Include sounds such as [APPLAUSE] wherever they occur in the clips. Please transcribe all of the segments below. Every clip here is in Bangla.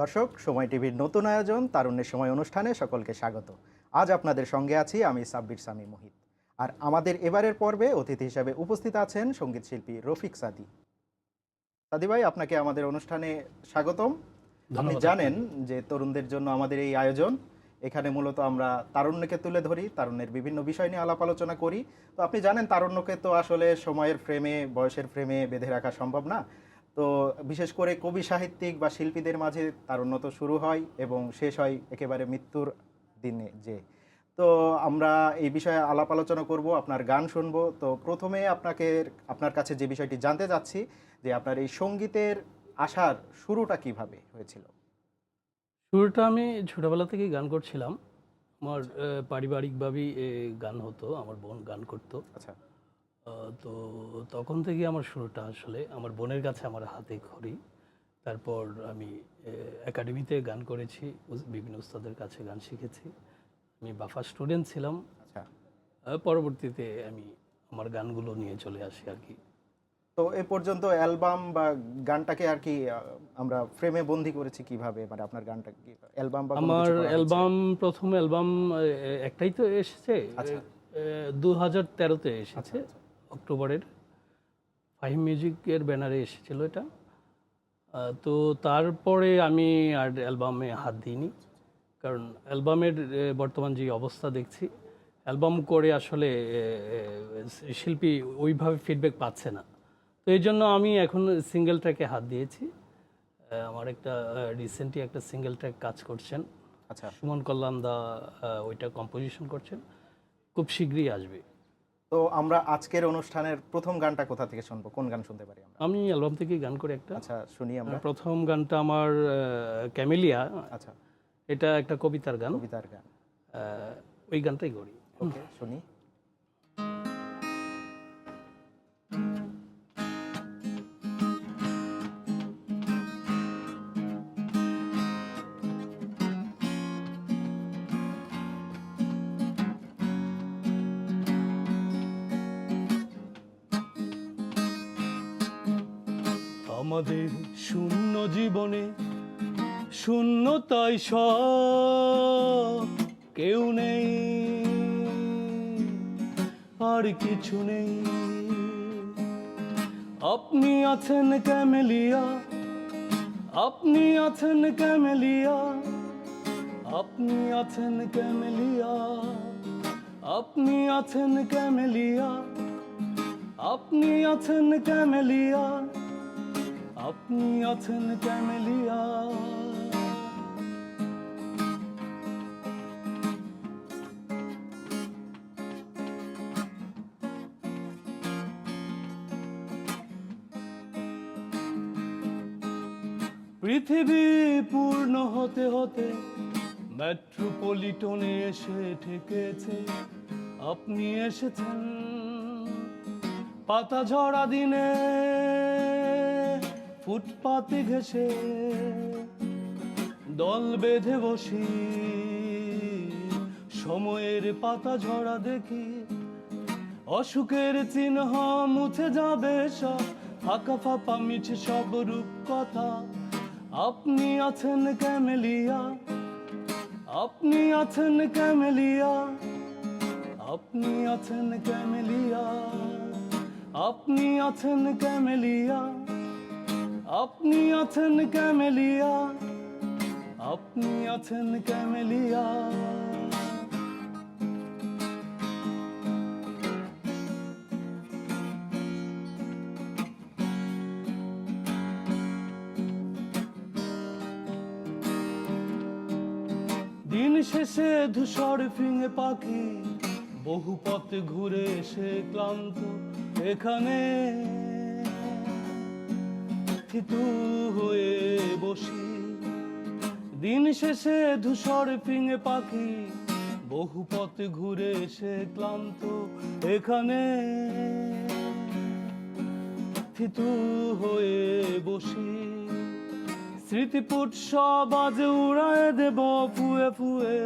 দর্শক সময় টিভির নতুন আয়োজন তারুণ্যের সময় অনুষ্ঠানে সকলকে স্বাগত। আজ আপনাদের সঙ্গে আছি আমি সাব্বির সামি মোহিত। আর আমাদের এবারের পর্বে অতিথি হিসাবে উপস্থিত আছেন সংগীত শিল্পী রফিক সাদি। সাদি ভাই আপনাকে আমাদের অনুষ্ঠানে স্বাগতম। আপনি জানেন যে তরুণদের জন্য আমাদের এই আয়োজন। এখানে মূলত আমরা তারুণ্যকে তুলে ধরি তারুণ্যের বিভিন্ন বিষয় নিয়ে আলাপ আলোচনা করি। তো আপনি জানেন তারুণ্যকে তো আসলে সময়ের ফ্রেমে বয়সের ফ্রেমে বেঁধে রাখা সম্ভব না। তো বিশেষ করে কবি সাহিত্যিক বা শিল্পীদের মাঝে তারুণ্য তো শুরু হয় এবং শেষ হয় একেবারে মৃত্যুর দিনে যে। তো আমরা এই বিষয়ে আলাপ আলোচনা করব আপনার গান শুনব। তো প্রথমে আপনাকে আপনার কাছে যে বিষয়টি জানতে চাচ্ছি যে আপনার এই সঙ্গীতের আসার শুরুটা কীভাবে হয়েছিল? শুরুটা আমি ছোটোবেলা থেকেই গান করছিলাম। আমার পারিবারিকভাবেই গান হতো আমার বোন গান করতো। আচ্ছা। তো তখন থেকে আমার শুরুটা আসলে আমার বোনের কাছে আমার হাতে খড়ি। তারপর আমি একাডেমিতে গান করেছি বিভিন্ন উস্তাদের কাছে গান শিখেছি। আমি বাফা স্টুডেন্ট ছিলাম। আচ্ছা। পরবর্তীতে আমি আমার গানগুলো নিয়ে চলে আসি আর কি। তো এ পর্যন্ত অ্যালবাম বা গানটাকে আর কি আমরা ফ্রেমে বন্দি করেছি কীভাবে? মানে আপনার গানটা কি অ্যালবাম বা আমার? অ্যালবাম প্রথম অ্যালবাম একটাই তো এসেছে। আচ্ছা। দু হাজার তেরোতে এসেছে। অক্টোবরের ফাহিম মিউজিকের ব্যানারে এসেছিল এটা। তো তারপরে আমি আর অ্যালবামে হাত দিইনি কারণ অ্যালবামের বর্তমান যে অবস্থা দেখছি অ্যালবাম করে আসলে শিল্পী ওইভাবে ফিডব্যাক পাচ্ছে না। তো এই জন্য আমি এখন সিঙ্গেল ট্র্যাকে হাত দিয়েছি। আমার একটা রিসেন্টলি একটা সিঙ্গেল ট্র্যাক কাজ করছেন। আচ্ছা। সুমন কল্যাণ দা ওইটা কম্পোজিশন করছেন। খুব শীঘ্রই আসবে। তো আমরা আজকের অনুষ্ঠানের প্রথম গানটা কোথা থেকে শুনব? কোন গান শুনতে পারি আমরা? আমি অ্যালবাম থেকে গান করে একটা। আচ্ছা শুনি আমরা। প্রথম গানটা আমার ক্যামেলিয়া। আচ্ছা। এটা একটা কবিতার গান। কবিতার গান। ওই গানটাই করি। ওকে শুনি। আমাদের শূন্য জীবনে শূন্যতাই সব। কেউ নেই, আর কিছু নেই। আপনি আছেন ক্যামেলিয়া, আপনি আছেন ক্যামেলিয়া, আপনি আছেন ক্যামেলিয়া, আপনি আছেন ক্যামেলিয়া, আপনি আছেন ক্যামেলিয়া। আপনি আছেন ক্যামেলিয়া। পৃথিবী পূর্ণ হতে হতে মেট্রোপলিটনে এসে ঠেকেছে। আপনি এসেছেন। পাতা ঝরা দিনে ফুটপাতে ঘেসে দল বেঁধে বসি। সময়ের পাতা ঝরা দেখি, অসুখের চিহ্ন মুছে যাবে সব। ফাঁকা ফাঁপা মিছে সব রূপ কথা আপনি আছেন ক্যামেলিয়া, আপনি আছেন ক্যামেলিয়া, আপনি আছেন ক্যামেলিয়া, আপনি আছেন ক্যামেলিয়া। আপনি আছেন ক্যামেলিয়া, আপনি আছেন ক্যামেলিয়া। দিন শেষে ধূসর ফিঙে পাখি, বহু পথে ঘুরে এসে ক্লান্ত এখানে। থিতু হয়ে বসি। দিন শেষে ধূসর ফিঙে পাখি, বহু পথে ঘুরে এসে ক্লান্ত এখানে। থিতু হয়ে বসি। স্মৃতিপুট সব আজ উড়ায় দেব ফুয়ে ফুয়ে।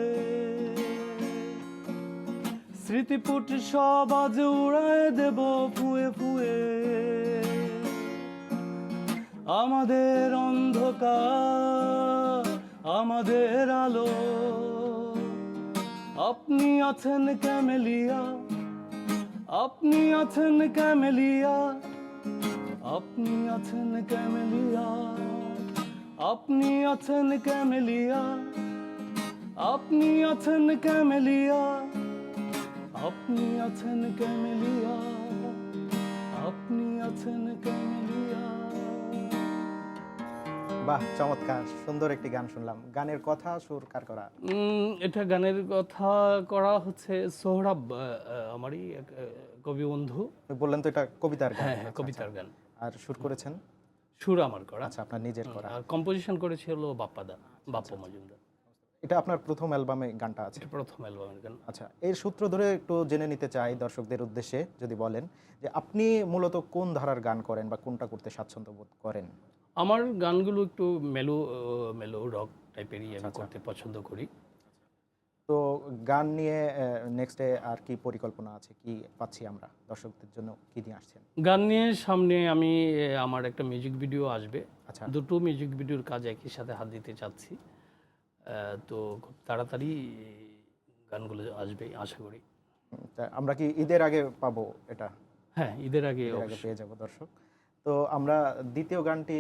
স্মৃতিপুট সব আজ উড়ায় দেব ফুয়ে ফুয়ে। আমাদের অন্ধকার, আমাদের আলো। আপনি আছেন ক্যামেলিয়া, আপনি আছেন ক্যামেলিয়া, আপনি আছেন ক্যামেলিয়া, আপনি আছেন ক্যামেলিয়া, আপনি আছেন ক্যামেলিয়া, আপনি আছেন ক্যামেলিয়া, আপনি আছেন ক্যামেলিয়া। বাহ চমৎকার সুন্দর একটি গান শুনলাম। গানের কথা সুর কার করা? এটা গানের কথা করা হচ্ছে সোহরাব আমারই কবি বন্ধু। বললেন তো এটা কবিতার গান। হ্যাঁ হ্যাঁ কবিতার গান। আর সুর করেছেন? সুর আমার করা। আচ্ছা আপনার নিজের করা। আর কম্পোজিশন করেছিল বাপ্পাদা বাপ্পা মজুমদার। এটা আপনার প্রথম অ্যালবামে গানটা আছে? প্রথম অ্যালবামের গান। আচ্ছা এর সূত্র ধরে একটু জেনে নিতে চাই দর্শকদের উদ্দেশ্যে যদি বলেন যে আপনি মূলত কোন ধারার গান করেন বা কোনটা করতে স্বাচ্ছন্দ্য বোধ করেন? আমার গানগুলো একটু মেলো মেলো রক টাইপেরই আমি করতে পছন্দ করি। তো গান নিয়ে নেক্সটে আর কি পরিকল্পনা আছে? কি পাচ্ছি আমরা? দর্শকদের জন্য কি নিয়ে আসছেন? গান নিয়ে সামনে আমি আমার একটা মিউজিক ভিডিও আসবে। আচ্ছা। দুটো মিউজিক ভিডিওর কাজ একই সাথে হাত দিতে চাচ্ছি। তো খুব তাড়াতাড়ি গানগুলো আসবে আশা করি। আমরা কি ঈদের আগে পাবো এটা? হ্যাঁ ঈদের আগে পেয়ে যাব দর্শক। তো আমরা দ্বিতীয় গানটি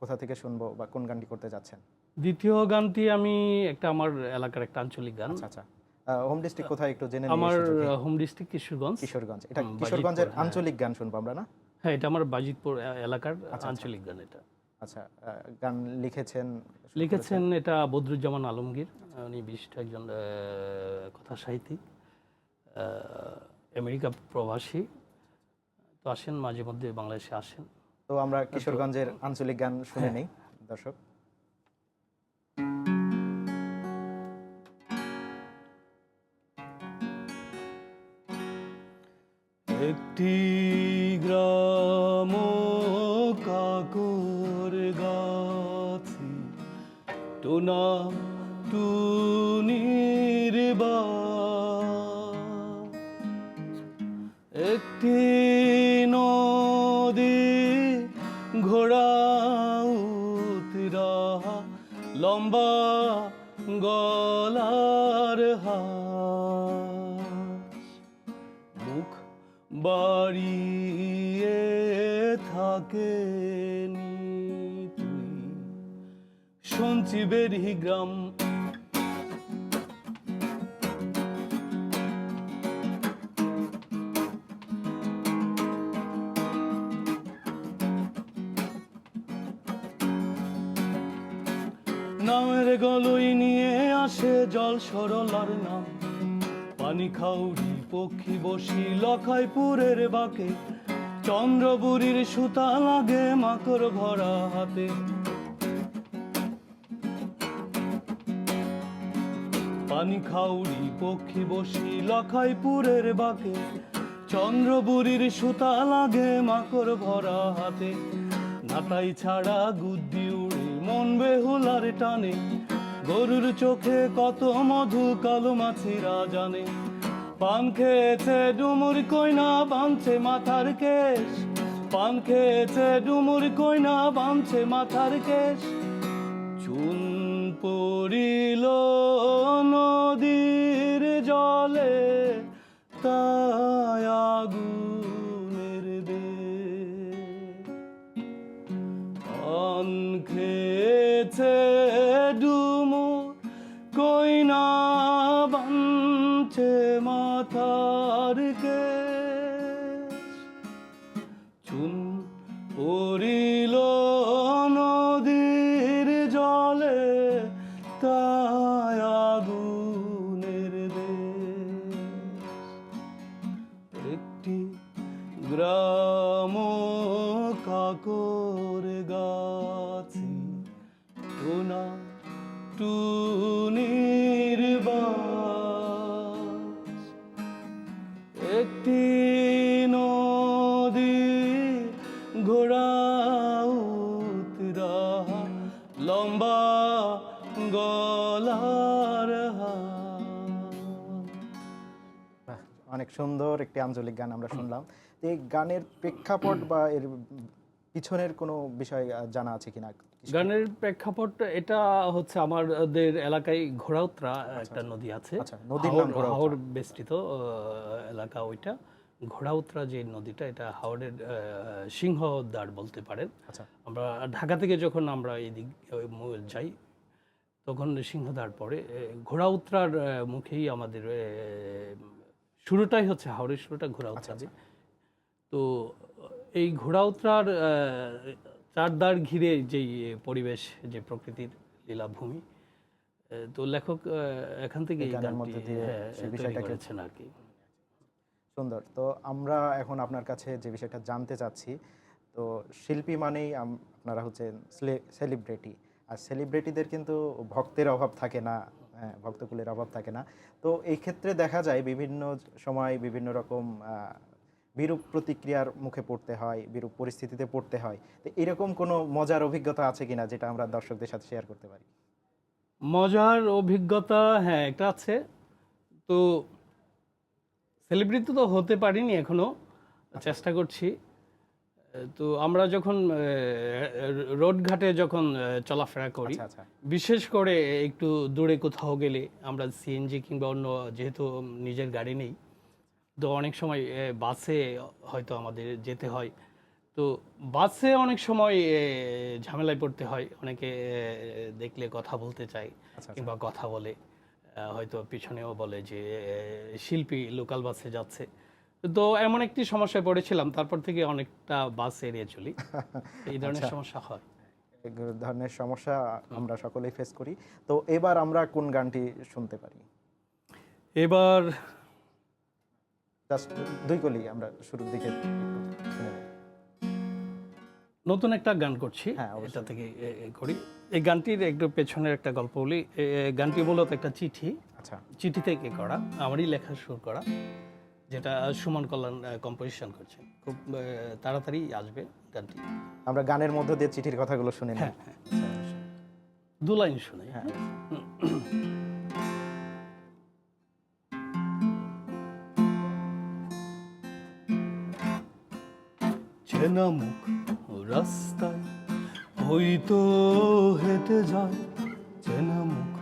কোথা থেকে শুনব বা কোন গানটি করতে যাচ্ছেন? দ্বিতীয় গানটি আমি একটা আমার এলাকার একটা আঞ্চলিক গান। আচ্ছা আচ্ছা। হোম ডিস্ট্রিক্ট কোথায় একটু জেনে আমার হোম ডিস্ট্রিক্ট কিশোরগঞ্জ। কিশোরগঞ্জ এটা কিশোরগঞ্জের হ্যাঁ। আঞ্চলিক গান শুনব আমরা না? হ্যাঁ এটা আমার বাজিতপুর এলাকার আঞ্চলিক গান এটা। আচ্ছা গান লিখেছেন লিখেছেন এটা বদরুজ্জামান আলমগীর উনি বিশিষ্ট একজন কথা সাহিত্যিক আমেরিকা প্রবাসী। তো আসেন মাঝে মধ্যে বাংলাদেশে আসেন তো আমরা কিশোরগঞ্জের আঞ্চলিক গান শুনে হ্যাঁ। নেই দর্শক একটি গ্রাম কাকর গাছি টোনা মুখ বাড়িয়ে থাকে তুই। সঞ্জীবের গ্রাম। নামের গলই নিয়ে আসে জল সরলার নাম। পানি খাউরি পক্ষী বসি লখাইপুরের বাকে। চন্দ্রবুরির সুতা লাগে মাকড় ভরা হাতে। পানি খাউরি পক্ষী বসি লখাইপুরের বাকে। চন্দ্রবুরির সুতা লাগে মাকর ভরা হাতে। নাতাই ছাড়া গুদ্দি উড়ে মন বেহুলার টানে। গরুর চোখে কত মধু, কালো মাছিরা জানে। পান খেয়েছে ডুমুর কইনা, বাঁধছে মাথার কেশ। পান খেয়েছে ডুমুর কইনা, বাঁধছে মাথার কেশ। চুন পড়িল গ্রাম কাকর গাছি টোনা টুনির বাস একটি নদী ঘোড়া উতরা লম্বা গলার। অনেক সুন্দর একটি আঞ্চলিক গান আমরা শুনলাম এই গানের প্রেক্ষাপট বা এর পিছনের কোনো বিষয় জানা আছে কিনা? গানের প্রেক্ষাপট এটা হচ্ছে আমাদের এলাকায় ঘোড়াউত্রা একটা নদী আছে। আচ্ছা, নদীর নাম হাওর- বেষ্টিত এলাকা ওইটা। ঘোড়াউত্রা যে নদীটা এটা হাওড়ের আহ, সিংহদ্বার বলতে পারেন। আচ্ছা। আমরা ঢাকা থেকে যখন আমরা এদিক যাই তখন সিংহদ্বার পরে ঘোড়াউত্রার মুখেই আমাদের শুরুটাই হচ্ছে হাওড়ের শুরুটা ঘোড়াউত্রা তো এই ঘোড়াউত্রার আহ, চারদার ঘিরে যেই পরিবেশ যে প্রকৃতির লীলাভূমি তো লেখক এখান থেকে হ্যাঁ, সেই তৈরি বিষয়টাকে- করেছেন আর কি। সুন্দর। তো আমরা এখন আপনার কাছে যে বিষয়টা জানতে চাচ্ছি তো শিল্পী মানেই আপনারা হচ্ছেন সেলিব্রিটি আর সেলিব্রিটিদের কিন্তু ভক্তের অভাব থাকে না হ্যাঁ ভক্তকুলের অভাব থাকে না। তো এই ক্ষেত্রে দেখা যায় বিভিন্ন সময় বিভিন্ন রকম বিরূপ প্রতিক্রিয়ার মুখে পড়তে হয় বিরূপ পরিস্থিতিতে পড়তে হয়। তো এরকম কোনো মজার অভিজ্ঞতা আছে কিনা যেটা আমরা দর্শকদের সাথে শেয়ার করতে পারি? মজার অভিজ্ঞতা হ্যাঁ একটা আছে। তো সেলিব্রিটি তো হতে পারিনি এখনও চেষ্টা করছি। তো আমরা যখন রোড ঘাটে যখন চলাফেরা করি আচ্ছা আচ্ছা। বিশেষ করে একটু দূরে কোথাও গেলে আমরা সিএনজি কিংবা অন্য যেহেতু নিজের গাড়ি নেই তো অনেক সময় বাসে হয়তো আমাদের যেতে হয়। তো বাসে অনেক সময় ঝামেলায় পড়তে হয়। অনেকে দেখলে কথা বলতে চায় আচ্ছা কিংবা কথা বলে। হয়তো পিছনেও বলে যে শিল্পী লোকাল বাসে যাচ্ছে। তো এমন একটি সমস্যায় পড়েছিলাম। তারপর থেকে অনেকটা বাস এড়িয়ে চলি। [LAUGHS] এই ধরনের সমস্যা হয়। এই ধরনের সমস্যা আমরা সকলেই ফেস করি। তো এবার আমরা কোন গানটি শুনতে পারি? এবার জাস্ট দুই কলি আমরা শুরুর দিকে। নতুন একটা গান করছি। হ্যাঁ। এটা থেকে করি। এই গানটির একটু পেছনের একটা গল্প বলি। গানটি মূলত একটা চিঠি। আচ্ছা। চিঠি থেকে করা আমারই লেখা সুর করা যেটা সুমন কল্যাণ কম্পোজিশন করছেন খুব তাড়াতাড়ি আসবে গানটি। আমরা গানের মধ্য দিয়ে চিঠির কথাগুলো শুনে নিই। হ্যাঁ, হ্যাঁ। দু লাইন শুনে। হ্যাঁ চেনা মুখ রাস্তায়, হয়তো হেঁটে যায় চেনা মুখ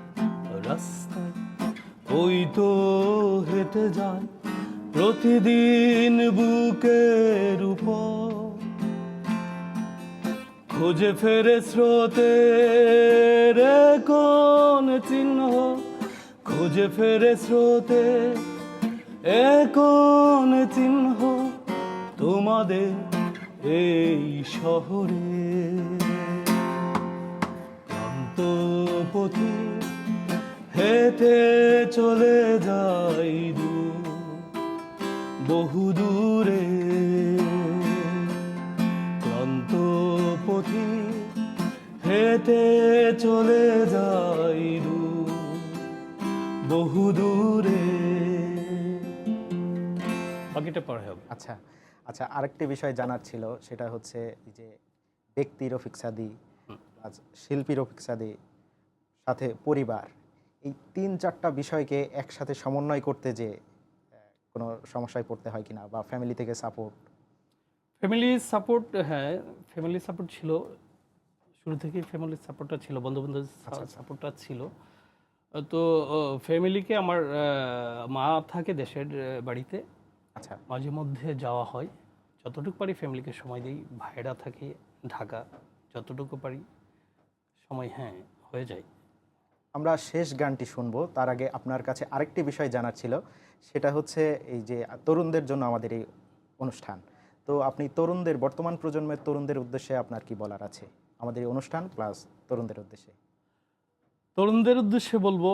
রাস্তায়, হয়তো হেঁটে যায় প্রতিদিন বুকের উপর। খুঁজে ফেরে স্রোতের কোন চিহ্ন, খুঁজে ফেরে স্রোতে এ কোন চিহ্ন তোমাদের এই শহরে পথে হেঁটে চলে যাই দূর, বহু দূরে। ক্লান্ত পথি হেঁটে চলে যাই দূর, বহু দূরে। বাকিটা হবে আচ্ছা আচ্ছা আরেকটি বিষয় জানার ছিল সেটা হচ্ছে এই যে ব্যক্তি রফিক সাদি আজ শিল্পী রফিক সাদি সাথে পরিবার এই তিন চারটা বিষয়কে একসাথে সমন্বয় করতে যে কোনো সমস্যায় পড়তে হয় কিনা বা ফ্যামিলি থেকে সাপোর্ট ফ্যামিলি সাপোর্ট হ্যাঁ ফ্যামিলি সাপোর্ট ছিল শুরু থেকেই ফ্যামিলি সাপোর্টটা ছিল বন্ধু বান্ধব সাপোর্টটা ছিল। তো ফ্যামিলিকে আমার মা থাকে দেশের বাড়িতে। আচ্ছা। মাঝে মধ্যে যাওয়া হয়। যতটুকু পারি ফ্যামিলিকে সময় দিই। ভাইরা থাকে ঢাকা যতটুকু পারি সময় হ্যাঁ হয়ে যায়। আমরা শেষ গানটি শুনব। তার আগে আপনার কাছে আরেকটি বিষয় জানার ছিল। সেটা হচ্ছে এই যে তরুণদের জন্য আমাদের এই অনুষ্ঠান। তো আপনি তরুণদের বর্তমান প্রজন্মের তরুণদের উদ্দেশ্যে আপনার কি বলার আছে? আমাদের এই অনুষ্ঠান প্লাস তরুণদের উদ্দেশ্যে। তরুণদের উদ্দেশ্যে বলব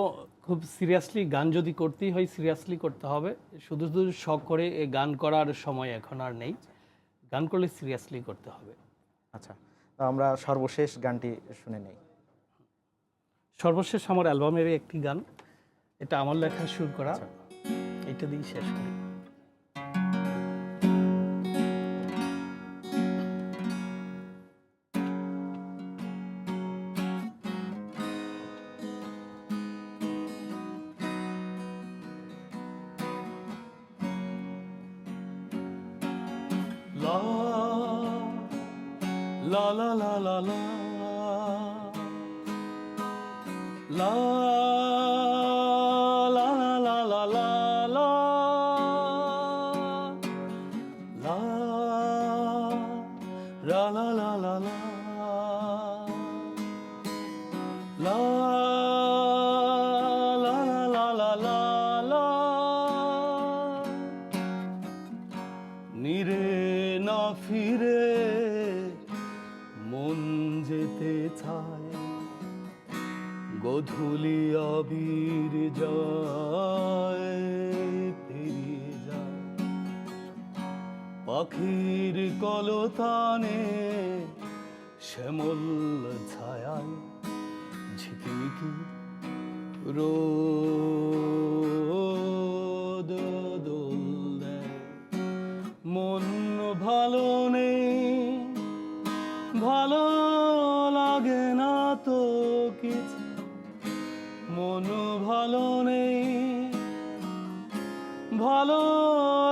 খুব সিরিয়াসলি গান যদি করতেই হয় সিরিয়াসলি করতে হবে। শুধু শুধু শখ করে এ গান করার সময় এখন আর নেই। গান করলে সিরিয়াসলি করতে হবে। আচ্ছা তো আমরা সর্বশেষ গানটি শুনে নেই। সর্বশেষ আমার অ্যালবামের একটি গান। এটা আমার লেখা শুরু করা। এটা দিয়েই শেষ করি। La la la la la La la la la la la la La la la la la la La la la la la la la নিরে না ফিরে গধূলি আবির যায় যায়। পাখির কলতানে শ্যামল ছায়ায় ঝিকিমিকি দোল মন ভালো নেই, ভালো লাগে না তো কিছু। মন ভালো নেই। ভালো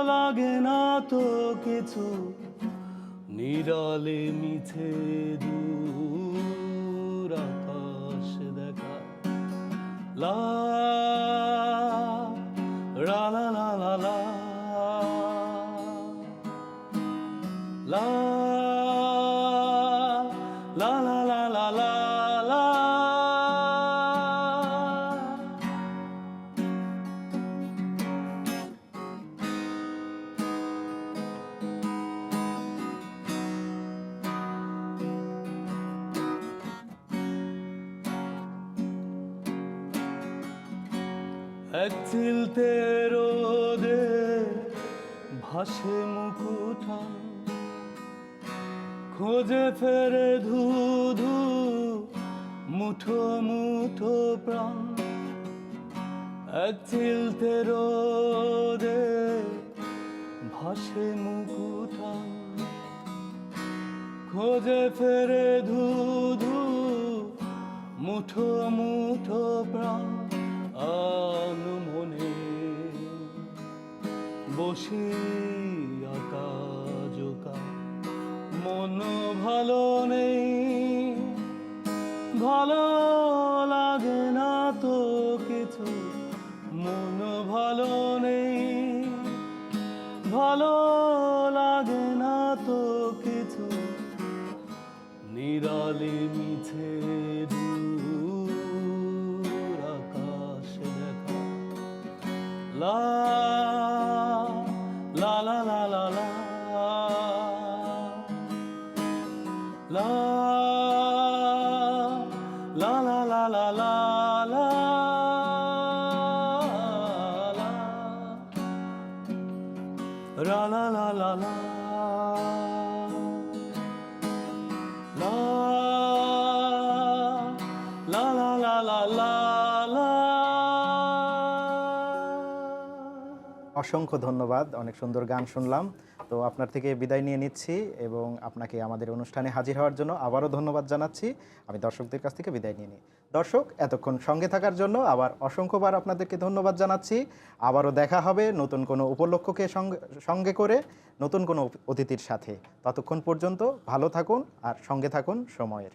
লাগে না তো কিছু। নিরলে মিছে আকাশ দেখা। লা রা এক চিলতে রোদে ভাসে মুকুটান খোঁজে ফেরে ধু ধু মুঠো মুঠো প্রাণ। এক চিলতে রোদে ভাসে মুকুটান খোঁজে ফেরে ধু ধু মুঠো মুঠো প্রাণ। আন মনে বসে আকা জোকা মন ভালো নেই ভালো লা অসংখ্য ধন্যবাদ। অনেক সুন্দর গান শুনলাম। তো আপনার থেকে বিদায় নিয়ে নিচ্ছি এবং আপনাকে আমাদের অনুষ্ঠানে হাজির হওয়ার জন্য আবারও ধন্যবাদ জানাচ্ছি। আমি দর্শকদের কাছ থেকে বিদায় নিয়ে নিই। দর্শক, এতক্ষণ সঙ্গে থাকার জন্য আবার অসংখ্যবার আপনাদেরকে ধন্যবাদ জানাচ্ছি। আবারও দেখা হবে নতুন কোনো উপলক্ষকে সঙ্গে সঙ্গে করে নতুন কোনো অতিথির সাথে। ততক্ষণ পর্যন্ত ভালো থাকুন আর সঙ্গে থাকুন সময়ের।